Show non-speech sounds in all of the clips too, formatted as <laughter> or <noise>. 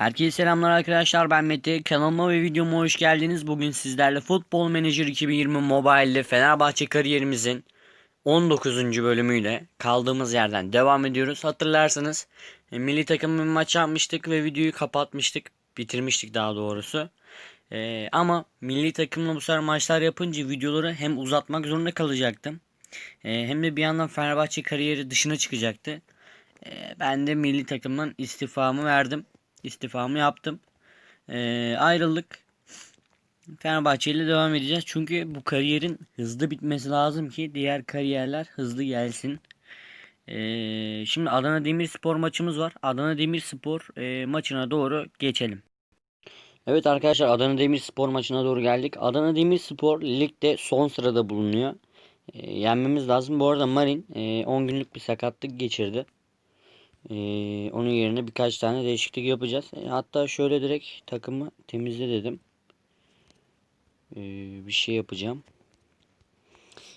Herkese selamlar arkadaşlar ben Mete kanalıma ve videoma hoş geldiniz. Bugün sizlerle Futbol Manager 2020 Mobile'de Fenerbahçe kariyerimizin 19. bölümüyle kaldığımız yerden devam ediyoruz. Hatırlarsanız e, milli takımın maç yapmıştık ve videoyu kapatmıştık. Bitirmiştik daha doğrusu. E, ama milli takımla bu sefer maçlar yapınca videoları hem uzatmak zorunda kalacaktım. E, hem de bir yandan Fenerbahçe kariyeri dışına çıkacaktı. E, ben de milli takımdan istifamı verdim istifamı yaptım. Ee, ayrıldık. Fenerbahçe ile devam edeceğiz. Çünkü bu kariyerin hızlı bitmesi lazım ki diğer kariyerler hızlı gelsin. Ee, şimdi Adana Demirspor maçımız var. Adana Demirspor e, maçına doğru geçelim. Evet arkadaşlar Adana Demirspor maçına doğru geldik. Adana Demirspor ligde son sırada bulunuyor. E, yenmemiz lazım. Bu arada Marin e, 10 günlük bir sakatlık geçirdi. Ee, onun yerine birkaç tane değişiklik yapacağız. E, hatta şöyle direkt takımı temizle dedim. Ee, bir şey yapacağım.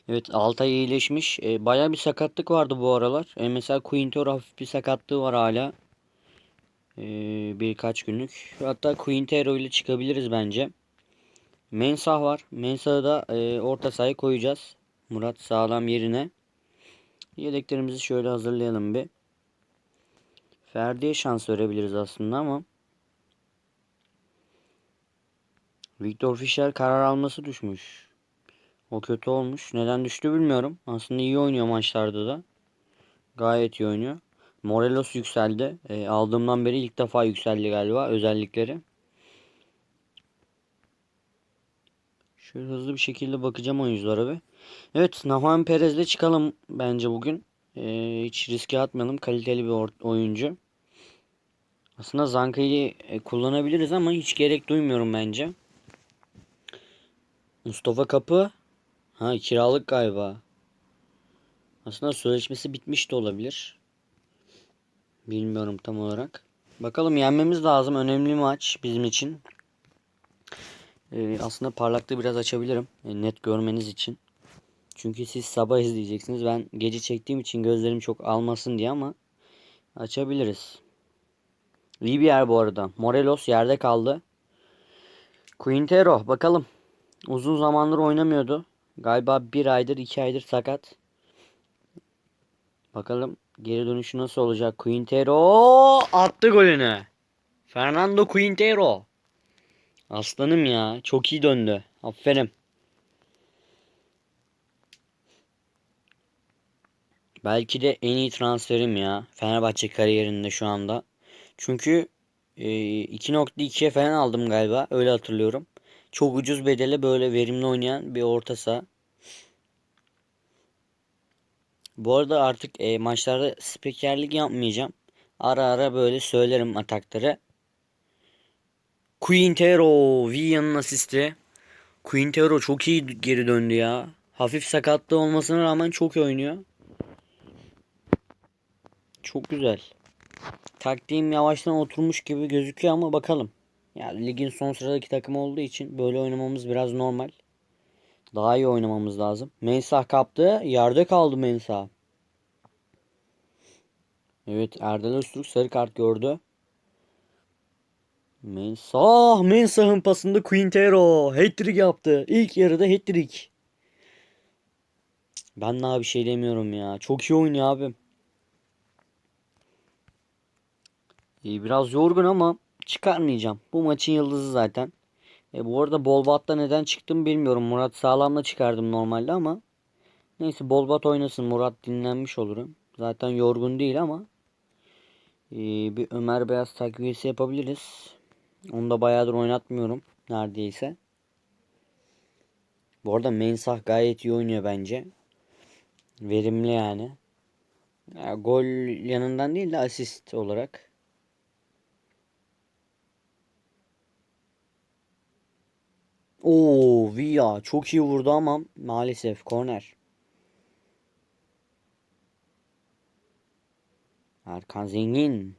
Evet Altay iyileşmiş. Ee, Baya bir sakatlık vardı bu aralar. Ee, mesela Quintor hafif bir sakatlığı var hala. Ee, birkaç günlük. Hatta Quintero ile çıkabiliriz bence. Mensah var. Mensah'ı da e, orta sahaya koyacağız. Murat sağlam yerine. Yedeklerimizi şöyle hazırlayalım bir. Ferdi'ye şans verebiliriz aslında ama Victor Fischer karar alması düşmüş. O kötü olmuş. Neden düştü bilmiyorum. Aslında iyi oynuyor maçlarda da. Gayet iyi oynuyor. Morelos yükseldi. E, aldığımdan beri ilk defa yükseldi galiba özellikleri. Şöyle hızlı bir şekilde bakacağım oyunculara bir. Evet Nahuan Perez'le çıkalım bence bugün. E, hiç riske atmayalım. Kaliteli bir oyuncu. Aslında Zanka'yı e, kullanabiliriz ama hiç gerek duymuyorum bence. Mustafa Kapı. Ha kiralık galiba. Aslında sözleşmesi bitmiş de olabilir. Bilmiyorum tam olarak. Bakalım yenmemiz lazım. Önemli maç bizim için. Ee, aslında parlaklığı biraz açabilirim. E, net görmeniz için. Çünkü siz sabah izleyeceksiniz. Ben gece çektiğim için gözlerim çok almasın diye ama açabiliriz. İyi bir yer bu arada. Morelos yerde kaldı. Quintero bakalım. Uzun zamandır oynamıyordu. Galiba bir aydır iki aydır sakat. Bakalım geri dönüşü nasıl olacak. Quintero attı golünü. Fernando Quintero. Aslanım ya. Çok iyi döndü. Aferin. Belki de en iyi transferim ya. Fenerbahçe kariyerinde şu anda. Çünkü e, 2.2'ye falan aldım galiba. Öyle hatırlıyorum. Çok ucuz bedele böyle verimli oynayan bir orta saha. Bu arada artık e, maçlarda spikerlik yapmayacağım. Ara ara böyle söylerim atakları. Quintero Villa'nın asisti. Quintero çok iyi geri döndü ya. Hafif sakatlığı olmasına rağmen çok iyi oynuyor. Çok güzel. Taktiğim yavaştan oturmuş gibi gözüküyor ama bakalım. Yani ligin son sıradaki takım olduğu için böyle oynamamız biraz normal. Daha iyi oynamamız lazım. Mensah kaptı. Yerde kaldı Mensah. Evet Erdal Öztürk sarı kart gördü. Mensah. Mensah'ın pasında Quintero. Hat-trick yaptı. İlk yarıda hat-trick. Ben daha bir şey demiyorum ya. Çok iyi oynuyor abim. Biraz yorgun ama çıkarmayacağım. Bu maçın yıldızı zaten. E, bu arada Bolbat'ta neden çıktım bilmiyorum. Murat Sağlam'la çıkardım normalde ama. Neyse Bolbat oynasın. Murat dinlenmiş olurum. Zaten yorgun değil ama. E, bir Ömer Beyaz takviyesi yapabiliriz. Onu da bayağıdır oynatmıyorum. Neredeyse. Bu arada Mensah gayet iyi oynuyor bence. Verimli yani. Ya, gol yanından değil de asist olarak. Oo Villa çok iyi vurdu ama maalesef korner. Erkan Zengin.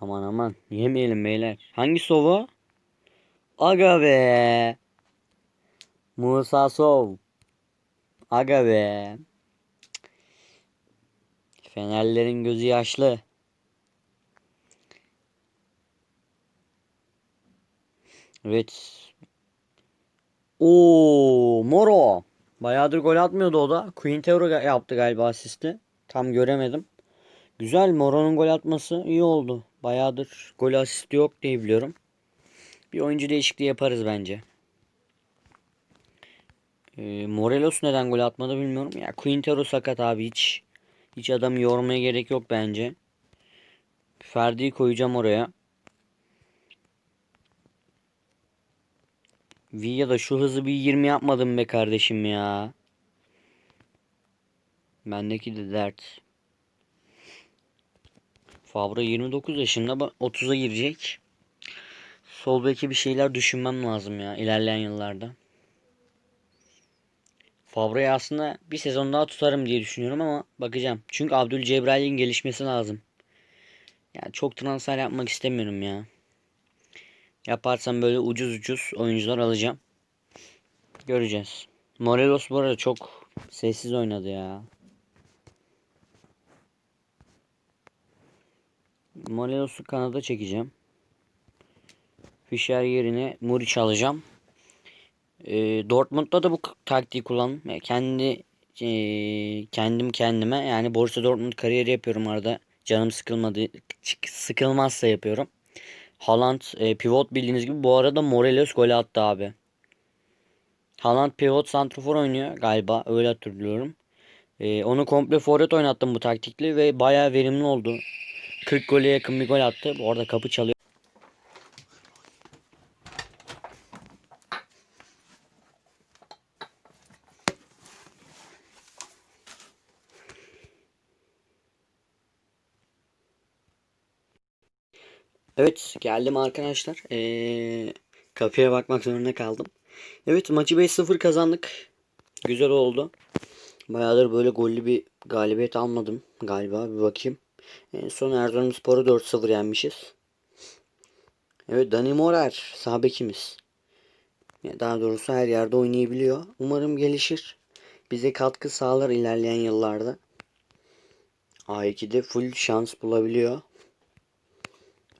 Aman aman yemeyelim beyler. Hangi sova? Aga be. Musa Sov. Aga be. Fenerlerin gözü yaşlı. Evet. Oo, Moro. Bayağıdır gol atmıyordu o da. Quintero yaptı galiba asisti. Tam göremedim. Güzel Moro'nun gol atması iyi oldu. Bayağıdır gol asisti yok diye biliyorum. Bir oyuncu değişikliği yaparız bence. Ee, Morelos neden gol atmadı bilmiyorum. Ya Quintero sakat abi hiç. Hiç adamı yormaya gerek yok bence. Ferdi'yi koyacağım oraya. Villa'da şu hızı bir 20 yapmadım be kardeşim ya. Bendeki de dert. Fabra 29 yaşında ba- 30'a girecek. Sol beki bir şeyler düşünmem lazım ya ilerleyen yıllarda. Fabra'yı aslında bir sezon daha tutarım diye düşünüyorum ama bakacağım. Çünkü Abdülcebrail'in gelişmesi lazım. Yani çok transfer yapmak istemiyorum ya. Yaparsam böyle ucuz ucuz oyuncular alacağım. Göreceğiz. Morelos bu arada çok sessiz oynadı ya. Morelos'u kanada çekeceğim. Fischer yerine Muriç alacağım. E, Dortmund'da da bu taktiği kullandım. Yani kendi e, kendim kendime yani Borussia Dortmund kariyeri yapıyorum arada. Canım sıkılmadı sıkılmazsa yapıyorum. Haaland e, pivot bildiğiniz gibi bu arada Morelos gol attı abi. Haaland pivot santrafor oynuyor galiba öyle hatırlıyorum. E, onu komple forvet oynattım bu taktikle ve bayağı verimli oldu. 40 gole yakın bir gol attı. Bu arada kapı çalıyor. Evet geldim arkadaşlar. Ee, kapıya bakmak zorunda kaldım. Evet maçı 5-0 kazandık. Güzel oldu. Bayağıdır böyle gollü bir galibiyet almadım galiba bir bakayım. En son Erzurumspor'u 4-0 yenmişiz. Evet Dani Morer sağ bekimiz. Ya Daha doğrusu her yerde oynayabiliyor. Umarım gelişir. Bize katkı sağlar ilerleyen yıllarda. A2'de full şans bulabiliyor.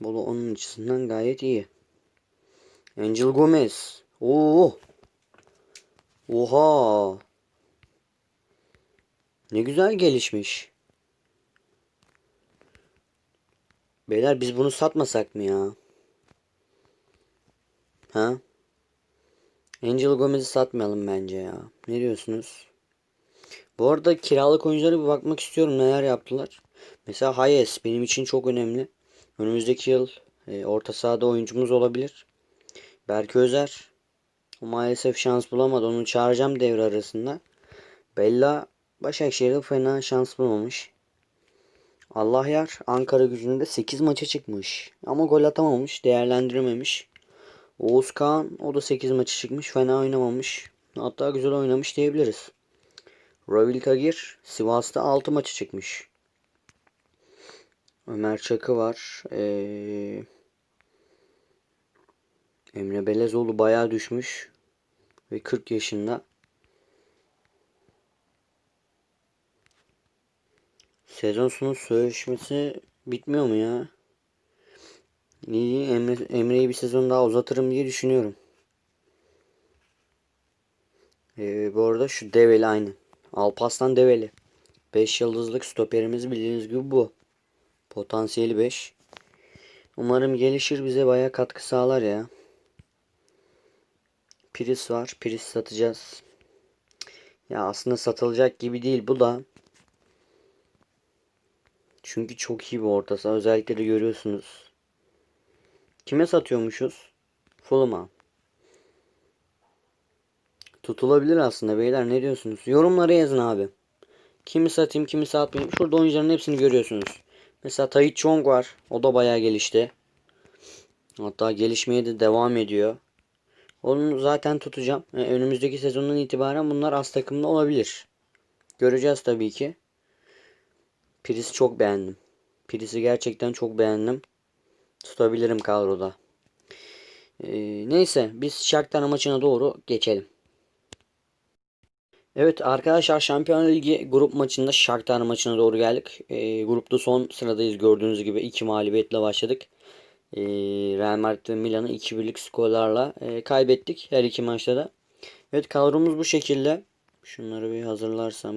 Da onun açısından gayet iyi. Angel Gomez. Oo. Oha. Ne güzel gelişmiş. Beyler biz bunu satmasak mı ya? Ha? Angel Gomez'i satmayalım bence ya. Ne diyorsunuz? Bu arada kiralık oyunculara bir bakmak istiyorum neler yaptılar. Mesela Hayes benim için çok önemli. Önümüzdeki yıl e, orta sahada oyuncumuz olabilir. Berke Özer maalesef şans bulamadı. Onu çağıracağım devre arasında. Bella Başakşehir'de fena şans bulmamış. Allah yar Ankara gücünde 8 maça çıkmış. Ama gol atamamış. Değerlendirememiş. Oğuz Kağan o da 8 maça çıkmış. Fena oynamamış. Hatta güzel oynamış diyebiliriz. Ravil Kagir Sivas'ta 6 maça çıkmış. Ömer Çakı var. Ee, Emre Belezoğlu bayağı düşmüş. Ve 40 yaşında. Sezon sonu sözleşmesi bitmiyor mu ya? İyi Emre, Emre'yi bir sezon daha uzatırım diye düşünüyorum. Ee, bu arada şu Develi aynı. Alpaslan Develi. 5 yıldızlık stoperimiz bildiğiniz gibi bu. Potansiyeli 5. Umarım gelişir bize baya katkı sağlar ya. Priz var. Priz satacağız. Ya aslında satılacak gibi değil bu da. Çünkü çok iyi bir orta saha. Özellikle de görüyorsunuz. Kime satıyormuşuz? Fulham'a. Tutulabilir aslında beyler ne diyorsunuz? Yorumlara yazın abi. Kimi satayım kimi satmayayım. Şurada oyuncuların hepsini görüyorsunuz. Mesela Tayit Chong var. O da bayağı gelişti. Hatta gelişmeye de devam ediyor. Onu zaten tutacağım. E, önümüzdeki sezondan itibaren bunlar az takımda olabilir. Göreceğiz tabii ki. Pris'i çok beğendim. Pris'i gerçekten çok beğendim. Tutabilirim kadroda. E, neyse biz Shakhtar maçına doğru geçelim. Evet arkadaşlar Şampiyonlar Ligi grup maçında Shakhtar maçına doğru geldik. E, grupta son sıradayız gördüğünüz gibi iki mağlubiyetle başladık. E, Real Madrid ve Milan'ı 2-1'lik skorlarla e, kaybettik her iki maçta da. Evet kadromuz bu şekilde. Şunları bir hazırlarsam.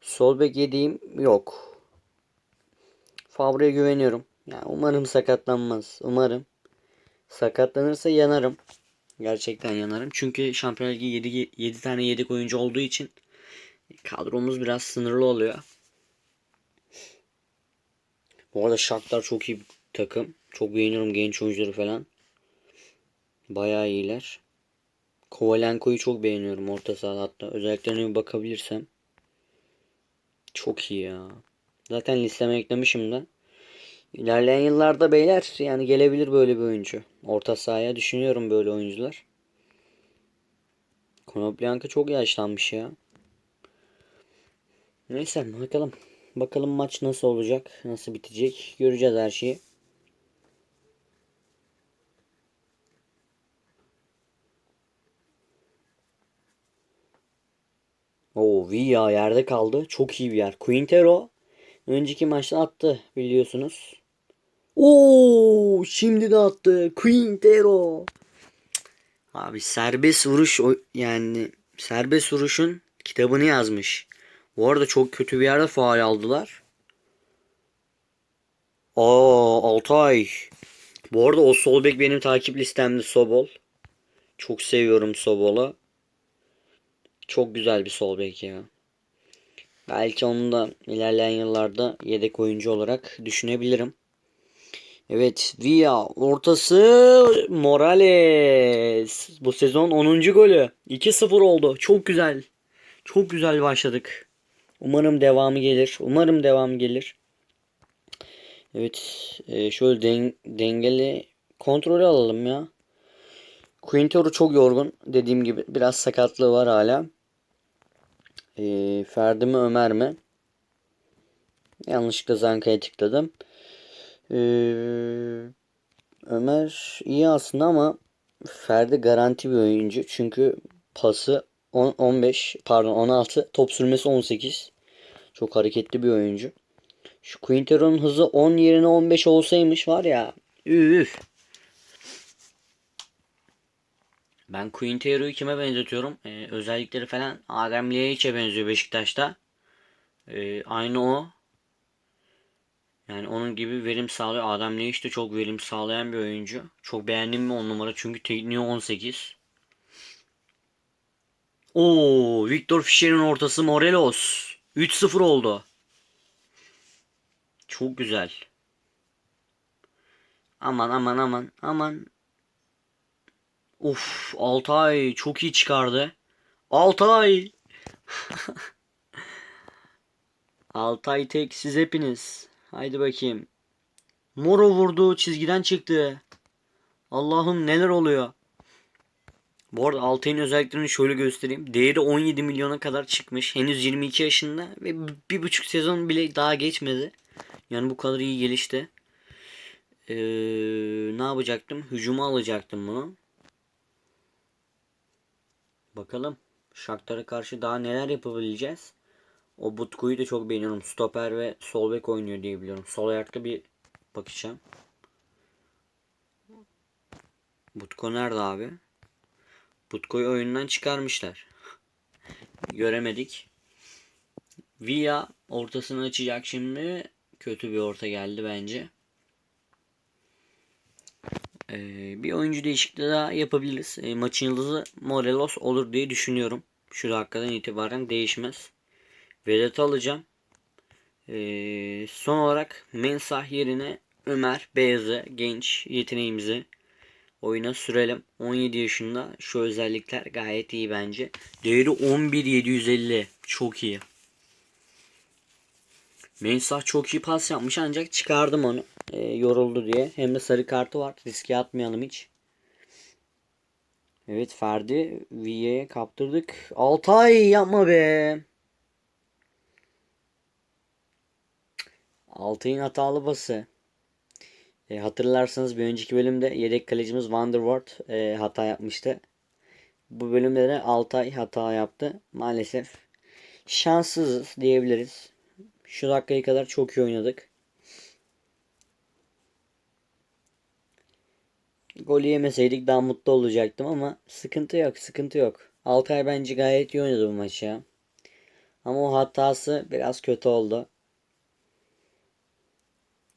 Sol bek yediğim yok. Fabre'ye güveniyorum. Ya umarım sakatlanmaz. Umarım. Sakatlanırsa yanarım. Gerçekten yanarım. Çünkü Şampiyonlar Ligi 7, 7 tane yedek oyuncu olduğu için kadromuz biraz sınırlı oluyor. Bu arada Shakhtar çok iyi bir takım. Çok beğeniyorum genç oyuncuları falan. Bayağı iyiler. Kovalenko'yu çok beğeniyorum orta sahada hatta. Özelliklerine bir bakabilirsem. Çok iyi ya. Zaten listeme eklemişim de. İlerleyen yıllarda beyler yani gelebilir böyle bir oyuncu. Orta sahaya düşünüyorum böyle oyuncular. Konoplyanka çok yaşlanmış ya. Neyse bakalım. Bakalım maç nasıl olacak, nasıl bitecek. Göreceğiz her şeyi. Oo Villa yerde kaldı. Çok iyi bir yer. Quintero önceki maçta attı biliyorsunuz. Oo şimdi de attı. Quintero. Abi serbest vuruş yani serbest vuruşun kitabını yazmış. Bu arada çok kötü bir yerde faal aldılar. Aa Altay. Bu arada o sol bek benim takip listemde Sobol. Çok seviyorum Sobol'u. Çok güzel bir sol bek ya. Belki onu da ilerleyen yıllarda yedek oyuncu olarak düşünebilirim. Evet Villa ortası Morales. Bu sezon 10. golü. 2-0 oldu. Çok güzel. Çok güzel başladık. Umarım devamı gelir. Umarım devamı gelir. Evet. e, şöyle den- dengeli kontrolü alalım ya. Quintero çok yorgun. Dediğim gibi biraz sakatlığı var hala. E, Ferdi mi Ömer mi? Yanlışlıkla Zanka'ya tıkladım. Ee, Ömer iyi aslında ama Ferdi garanti bir oyuncu. Çünkü pası 10, 15 pardon 16 top sürmesi 18. Çok hareketli bir oyuncu. Şu Quintero'nun hızı 10 yerine 15 olsaymış var ya. Üf. Ben Quintero'yu kime benzetiyorum? Ee, özellikleri falan Adem Ljajić'e benziyor Beşiktaş'ta. Ee, aynı o. Yani onun gibi verim sağlıyor. Adem Ljajić de çok verim sağlayan bir oyuncu. Çok beğendim bir on numara çünkü tekniği 18. Oo, Victor Fischer'in ortası Morelos. 3-0 oldu. Çok güzel. Aman aman aman aman. Of Altay çok iyi çıkardı. Altay. <laughs> Altay tek siz hepiniz. Haydi bakayım. Moro vurdu çizgiden çıktı. Allah'ım neler oluyor. Bu arada Altay'ın özelliklerini şöyle göstereyim. Değeri 17 milyona kadar çıkmış. Henüz 22 yaşında ve bir buçuk sezon bile daha geçmedi. Yani bu kadar iyi gelişti. Ee, ne yapacaktım? Hücuma alacaktım bunu. Bakalım. Shakhtar'a karşı daha neler yapabileceğiz. O Butku'yu da çok beğeniyorum. Stoper ve sol bek oynuyor diye biliyorum. Sol ayakta bir bakacağım. Butko nerede abi? Butko'yu oyundan çıkarmışlar. Göremedik. Villa ortasını açacak şimdi. Kötü bir orta geldi bence. Ee, bir oyuncu değişikliği daha yapabiliriz. Ee, maçın yıldızı Morelos olur diye düşünüyorum. Şu dakikadan itibaren değişmez. Vedat'ı alacağım. Ee, son olarak Mensah yerine Ömer Beyaz'ı genç yeteneğimizi oyuna sürelim. 17 yaşında şu özellikler gayet iyi bence. Değeri 11750. Çok iyi. Mensah çok iyi pas yapmış ancak çıkardım onu. Ee, yoruldu diye. Hem de sarı kartı var. Riske atmayalım hiç. Evet Ferdi V'ye kaptırdık. Altay yapma be. Altay'ın hatalı bası. E, hatırlarsanız bir önceki bölümde yedek kalecimiz Vanderwart e, hata yapmıştı. Bu bölümde de Altay hata yaptı. Maalesef şanssızız diyebiliriz. Şu dakikaya kadar çok iyi oynadık. Golü yemeseydik daha mutlu olacaktım ama sıkıntı yok, sıkıntı yok. Altay bence gayet iyi oynadı bu maçı. Ama o hatası biraz kötü oldu.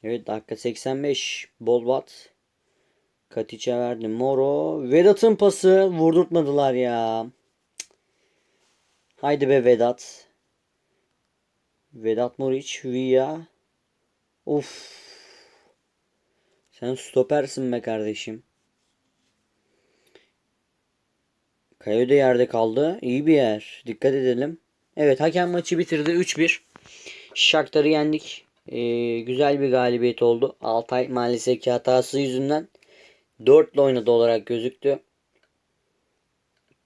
Evet dakika 85. Bolbat. Katiç'e verdi. Moro. Vedat'ın pası. Vurdurtmadılar ya. Haydi be Vedat. Vedat Moriç. Villa. Uf. Sen stopersin be kardeşim. Kayo da yerde kaldı. İyi bir yer. Dikkat edelim. Evet hakem maçı bitirdi. 3-1. Shakhtar'ı yendik. Ee, güzel bir galibiyet oldu. Altay maalesef ki hatası yüzünden 4 ile oynadı olarak gözüktü.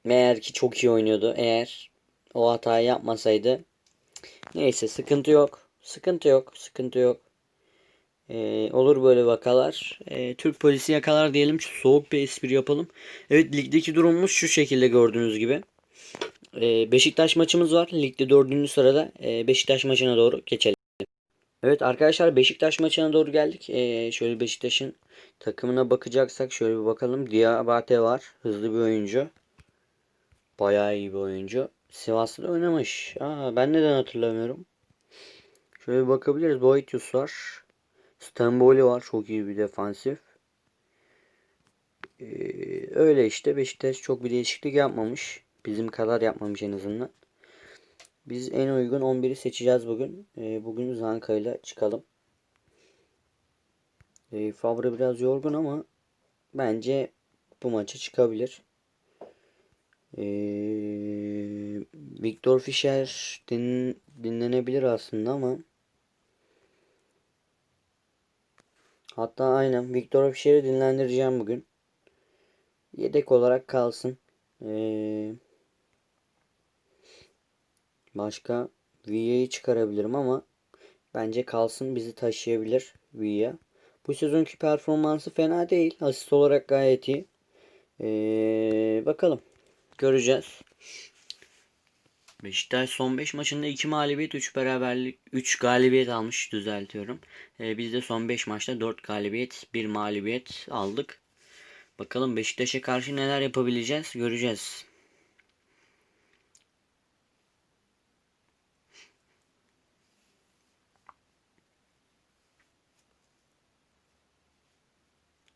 Meğer ki çok iyi oynuyordu. Eğer o hatayı yapmasaydı. Neyse sıkıntı yok. Sıkıntı yok. Sıkıntı yok. Ee, olur böyle vakalar. Ee, Türk polisi yakalar diyelim. Soğuk bir espri yapalım. Evet ligdeki durumumuz şu şekilde gördüğünüz gibi. Ee, Beşiktaş maçımız var. Ligde dördüncü sırada. Ee, Beşiktaş maçına doğru geçelim. Evet arkadaşlar Beşiktaş maçına doğru geldik. Ee, şöyle Beşiktaş'ın takımına bakacaksak şöyle bir bakalım. Diabate var. Hızlı bir oyuncu. Bayağı iyi bir oyuncu. Sivas'ta oynamış. Aa, ben neden hatırlamıyorum. Şöyle bir bakabiliriz. Boetius var. Stamboli var. Çok iyi bir defansif. Ee, öyle işte Beşiktaş çok bir değişiklik yapmamış. Bizim kadar yapmamış en azından. Biz en uygun 11'i seçeceğiz bugün. Ee, bugün Zanka ile çıkalım. Favre biraz yorgun ama bence bu maça çıkabilir. Ee, Victor Fischer din, dinlenebilir aslında ama hatta aynen Victor Fischer'i dinlendireceğim bugün. Yedek olarak kalsın. Ee, başka Villa'yı çıkarabilirim ama bence kalsın bizi taşıyabilir Villa. Bu sezonki performansı fena değil. Asist olarak gayet iyi. Ee, bakalım. Göreceğiz. Beşiktaş son 5 maçında 2 mağlubiyet 3 beraberlik 3 galibiyet almış düzeltiyorum. Ee, biz de son 5 maçta 4 galibiyet 1 mağlubiyet aldık. Bakalım Beşiktaş'a karşı neler yapabileceğiz göreceğiz.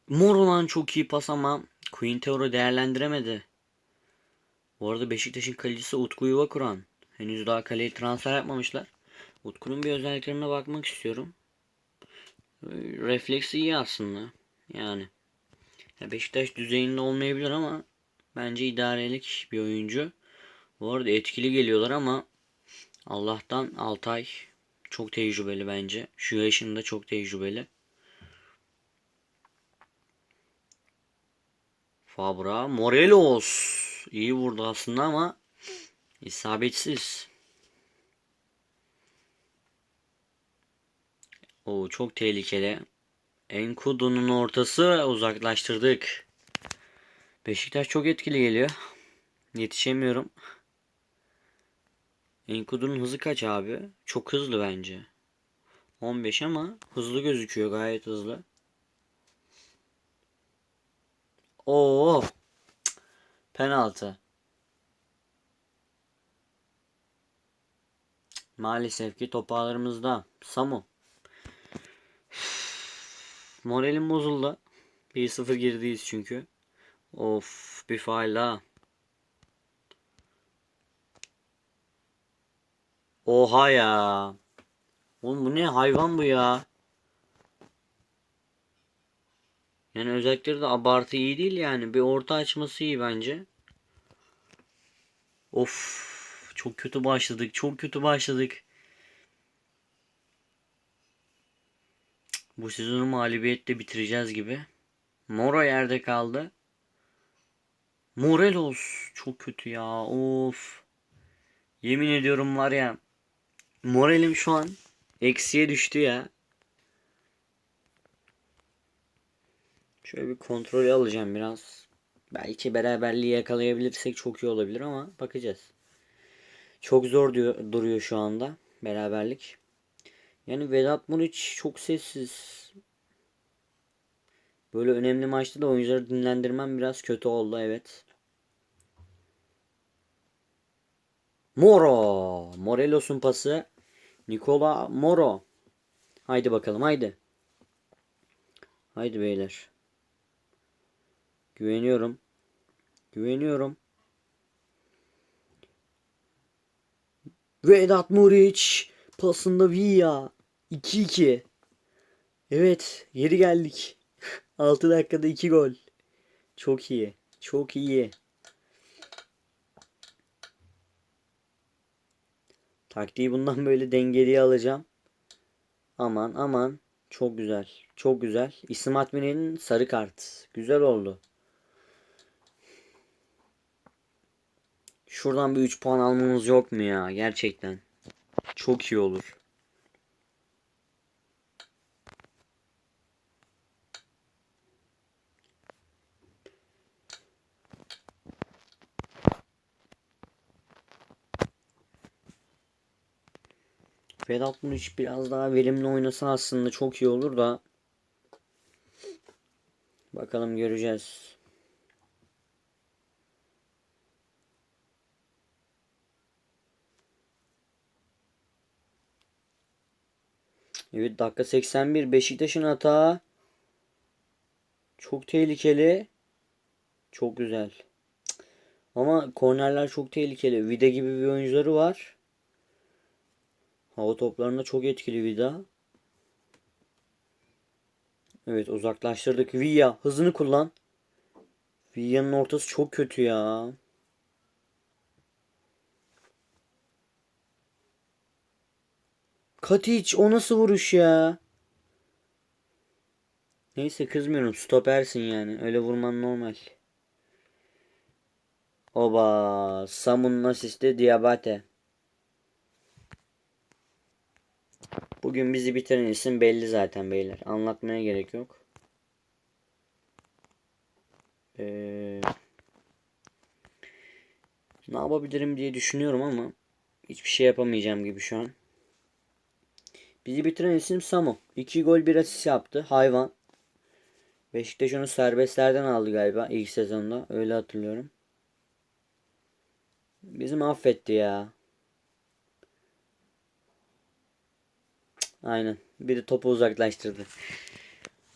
Morulan çok iyi pas ama Quintero'yu değerlendiremedi. Bu arada Beşiktaş'ın kalecisi Utku Yuvakuran. Henüz daha kaleye transfer yapmamışlar. Utku'nun bir özelliklerine bakmak istiyorum. Refleksi iyi aslında. Yani. Ya Beşiktaş düzeyinde olmayabilir ama bence idarelik bir oyuncu. Bu arada etkili geliyorlar ama Allah'tan Altay çok tecrübeli bence. Şu yaşında çok tecrübeli. Fabra Morelos iyi vurdu aslında ama isabetsiz. O çok tehlikeli. Enkudu'nun ortası uzaklaştırdık. Beşiktaş çok etkili geliyor. Yetişemiyorum. Enkudu'nun hızı kaç abi? Çok hızlı bence. 15 ama hızlı gözüküyor gayet hızlı. Oo. Penaltı. Maalesef ki top ağlarımızda. Samu. Moralim bozuldu. 1-0 girdiyiz çünkü. Of bir faal daha. Oha ya. Oğlum bu ne hayvan bu ya. Yani özellikleri de abartı iyi değil yani. Bir orta açması iyi bence. Of çok kötü başladık. Çok kötü başladık. Bu sezonu mağlubiyetle bitireceğiz gibi. Moro yerde kaldı. Morelos çok kötü ya. Of. Yemin ediyorum var ya. Moralim şu an eksiye düştü ya. Şöyle bir kontrol alacağım biraz. Belki beraberliği yakalayabilirsek çok iyi olabilir ama bakacağız. Çok zor diyor, duruyor şu anda beraberlik. Yani Vedat Muriç çok sessiz. Böyle önemli maçta da oyuncuları dinlendirmem biraz kötü oldu evet. Moro. Morelos'un pası. Nikola Moro. Haydi bakalım haydi. Haydi beyler. Güveniyorum. Güveniyorum. Vedat Muriç pasında Villa 2-2. Evet, geri geldik. <laughs> 6 dakikada 2 gol. Çok iyi. Çok iyi. Taktiği bundan böyle dengeli alacağım. Aman aman. Çok güzel. Çok güzel. İsim Atmine'nin sarı kart. Güzel oldu. Şuradan bir 3 puan almamız yok mu ya? Gerçekten. Çok iyi olur. Vedat Muriç biraz daha verimli oynasa aslında çok iyi olur da. Bakalım göreceğiz. Evet dakika 81 Beşiktaş'ın hata. Çok tehlikeli. Çok güzel. Ama kornerler çok tehlikeli. Vida gibi bir oyuncuları var. Hava toplarında çok etkili Vida. Evet uzaklaştırdık. Villa hızını kullan. Villa'nın ortası çok kötü ya. Katic o nasıl vuruş ya? Neyse kızmıyorum. Stopersin yani. Öyle vurman normal. Oba. Samun'un asisti Diabate. Bugün bizi bitiren isim belli zaten beyler. Anlatmaya gerek yok. Ee, ne yapabilirim diye düşünüyorum ama hiçbir şey yapamayacağım gibi şu an. Bizi bitiren isim Samu. 2 gol 1 asist yaptı. Hayvan. Beşiktaş onu serbestlerden aldı galiba ilk sezonda. Öyle hatırlıyorum. Bizim affetti ya. Aynen. Bir de topu uzaklaştırdı.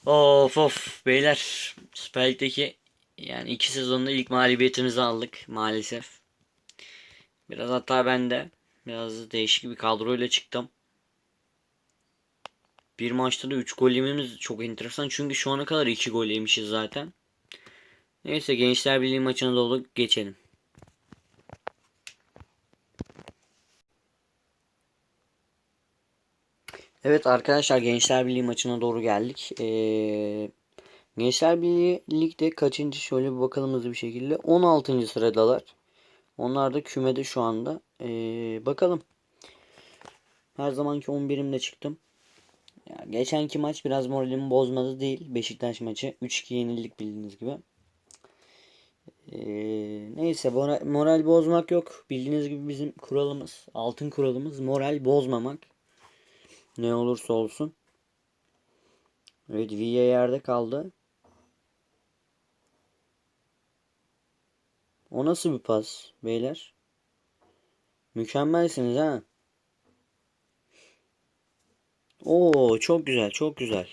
Of of beyler. Süper Lig'deki yani iki sezonda ilk mağlubiyetimizi aldık maalesef. Biraz hatta ben de biraz değişik bir kadroyla çıktım. Bir maçta da 3 gol yememiz çok enteresan. Çünkü şu ana kadar 2 gol yemişiz zaten. Neyse Gençler Birliği maçına doğru geçelim. Evet arkadaşlar Gençler Birliği maçına doğru geldik. Ee, Gençler Birliği ligde kaçıncı şöyle bir bakalım hızlı bir şekilde. 16. sıradalar. Onlar da kümede şu anda. Ee, bakalım. Her zamanki 11'imle çıktım. Ya, geçenki maç biraz moralimi bozmadı değil. Beşiktaş maçı. 3-2 yenildik bildiğiniz gibi. Ee, neyse moral, moral bozmak yok. Bildiğiniz gibi bizim kuralımız, altın kuralımız moral bozmamak. Ne olursa olsun. Evet Villa yerde kaldı. O nasıl bir pas beyler? Mükemmelsiniz ha. Oo çok güzel çok güzel.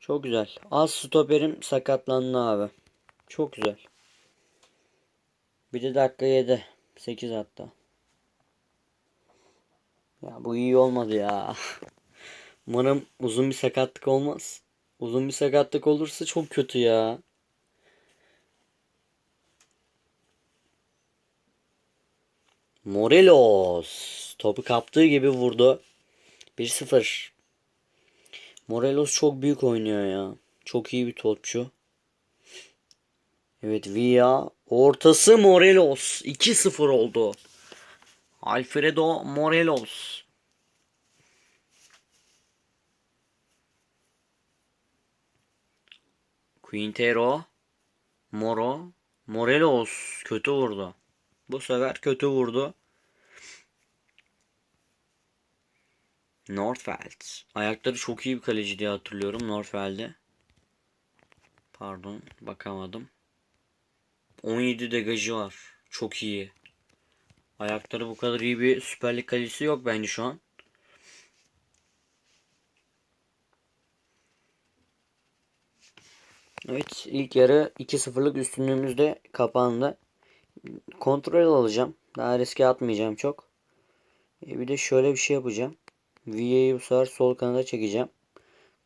Çok güzel. Az stoperim sakatlandı abi. Çok güzel. Bir de dakika 7. 8 hatta. Ya bu iyi olmadı ya. <laughs> Umarım uzun bir sakatlık olmaz. Uzun bir sakatlık olursa çok kötü ya. Morelos topu kaptığı gibi vurdu. 1-0. Morelos çok büyük oynuyor ya. Çok iyi bir topçu. Evet Villa ortası Morelos 2-0 oldu. Alfredo Morelos. Quintero. Moro. Morelos kötü vurdu. Bu sefer kötü vurdu. Northfeld. Ayakları çok iyi bir kaleci diye hatırlıyorum Northfeld'e. Pardon bakamadım. 17 degajı var. Çok iyi. Ayakları bu kadar iyi bir Süper Lig kalecisi yok bence şu an. Evet ilk yarı 2-0'lık üstünlüğümüzde kapandı. Kontrol alacağım. Daha riske atmayacağım çok. E bir de şöyle bir şey yapacağım. Villa'yı bu sefer sol kanada çekeceğim.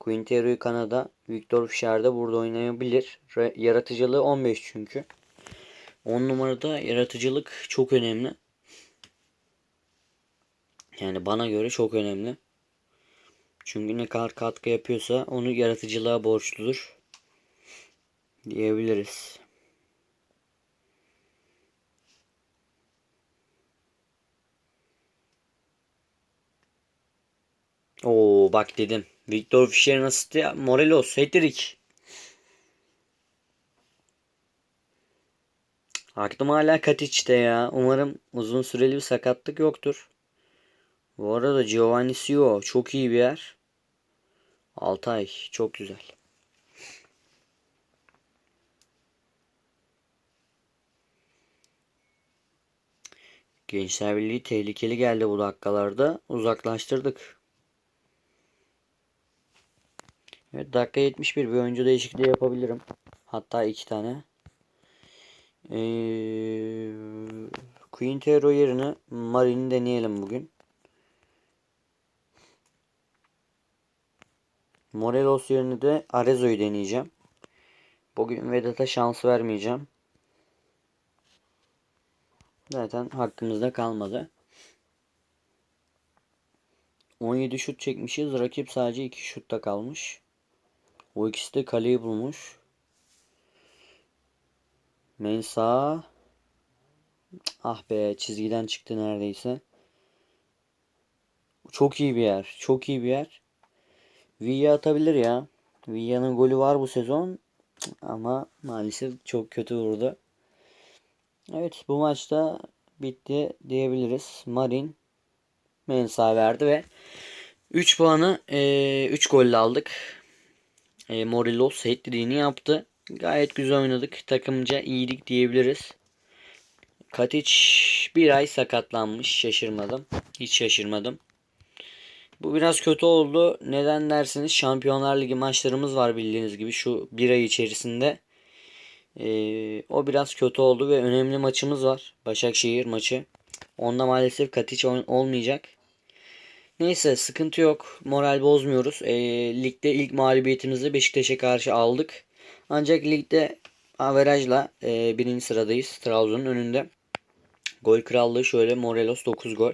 Quintero'yu kanada. Victor Fischer de burada oynayabilir. Yaratıcılığı 15 çünkü. 10 numarada yaratıcılık çok önemli. Yani bana göre çok önemli. Çünkü ne kadar katkı yapıyorsa onu yaratıcılığa borçludur. Diyebiliriz. Oo bak dedim. Victor Fischer'in asisti Morelos hat-trick. Aklım hala Katic'te ya. Umarım uzun süreli bir sakatlık yoktur. Bu arada Giovanni Sio çok iyi bir yer. Altay çok güzel. Gençler Birliği tehlikeli geldi bu dakikalarda. Uzaklaştırdık. Evet dakika 71 bir oyuncu değişikliği yapabilirim. Hatta iki tane. Ee, Quintero yerine Marin'i deneyelim bugün. Morelos yerine de Arezzo'yu deneyeceğim. Bugün Vedat'a şans vermeyeceğim. Zaten hakkımızda kalmadı. 17 şut çekmişiz. Rakip sadece 2 şutta kalmış. O ikisi de kaleyi bulmuş. Mensa. Ah be çizgiden çıktı neredeyse. Çok iyi bir yer. Çok iyi bir yer. Villa atabilir ya. Villa'nın golü var bu sezon. Ama maalesef çok kötü vurdu. Evet bu maçta bitti diyebiliriz. Marin Mensa verdi ve 3 puanı e, 3 golle aldık. E, Morelos hat yaptı. Gayet güzel oynadık. Takımca iyiydik diyebiliriz. Katic bir ay sakatlanmış. Şaşırmadım. Hiç şaşırmadım. Bu biraz kötü oldu. Neden derseniz Şampiyonlar Ligi maçlarımız var bildiğiniz gibi şu bir ay içerisinde. Ee, o biraz kötü oldu ve önemli maçımız var. Başakşehir maçı. Onda maalesef Katic olmayacak. Neyse sıkıntı yok. Moral bozmuyoruz. E, ligde ilk mağlubiyetimizi Beşiktaş'a karşı aldık. Ancak ligde averajla e, birinci sıradayız. Trabzon'un önünde. Gol krallığı şöyle Morelos 9 gol.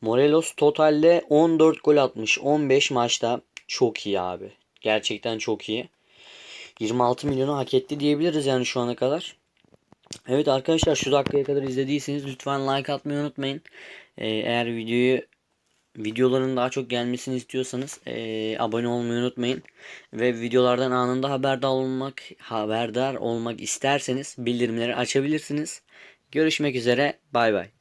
Morelos totalde 14 gol atmış. 15 maçta. Çok iyi abi. Gerçekten çok iyi. 26 milyonu hak etti diyebiliriz yani şu ana kadar. Evet arkadaşlar şu dakikaya kadar izlediyseniz lütfen like atmayı unutmayın. Ee, eğer videoyu videoların daha çok gelmesini istiyorsanız e, abone olmayı unutmayın. Ve videolardan anında haberdar olmak haberdar olmak isterseniz bildirimleri açabilirsiniz. Görüşmek üzere. Bay bay.